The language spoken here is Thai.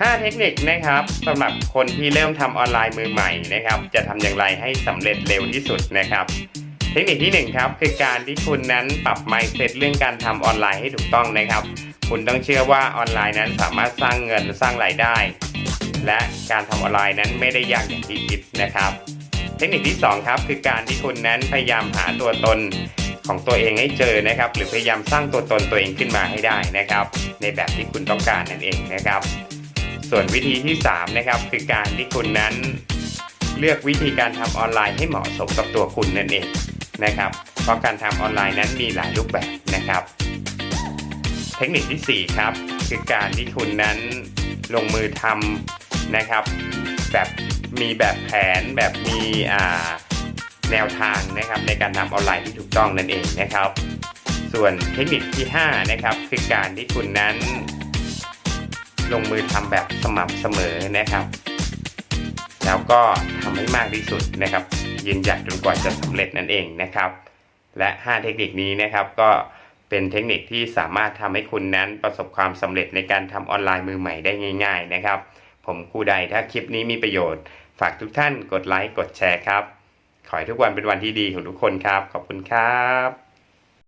5 เทคนิคนะครับสำหรับคนที่เริ่มทำออนไลน์มือใหม่นะครับ จะทำอย่างไรให้สำเร็จเร็วที่สุดนะครับ เทคนิคที่ 1 ครับ คือการที่คุณนั้นปรับ mindset เรื่องการทำออนไลน์ให้ถูกต้องนะครับ คุณต้องเชื่อว่าออนไลน์นั้นสามารถสร้างเงินสร้างรายได้ และการทำออนไลน์นั้นไม่ได้ยากอย่างที่คิดนะครับ เทคนิคที่สองครับ คือการที่คุณนั้นพยายามหาตัวตนของตัวเองให้เจอนะครับ หรือพยายามสร้างตัวตนตัวเองขึ้นมาให้ได้นะครับ ในแบบที่คุณต้องการนั่นเองนะครับ ส่วนวิธีที่ 3 นะครับ คือการที่คุณนั้นเลือกวิธีการทำออนไลน์ให้เหมาะสมกับตัวคุณนั่นเองนะครับ เพราะการทำออนไลน์นั้นมีหลายรูปแบบนะครับ เทคนิคที่ 4 ครับ คือการที่คุณนั้นลงมือทำนะครับ แบบมีแบบแผนแบบมีแนวทางนะครับ ในการทำออนไลน์ที่ถูกต้องนั่นเองนะครับ ส่วนเทคนิคที่ 5 นะครับ คือการที่คุณนั้น ลงมือทำแบบสม่ำเสมอนะครับ แล้วก็ทำให้มากที่สุดนะครับยืนหยัดจนกว่าจะสำเร็จนั่นเองนะครับ และ 5 เทคนิคนี้นะครับก็เป็นเทคนิคที่สามารถทำให้คุณนั้นประสบความสำเร็จในการทำออนไลน์มือใหม่ได้ง่าย ๆ นะครับ ผมครูใดถ้าคลิปนี้มีประโยชน์ ฝากทุกท่านกดไลค์กดแชร์ครับ ขอให้ทุกวันเป็นวันที่ดีของทุกคนครับ ขอบคุณครับ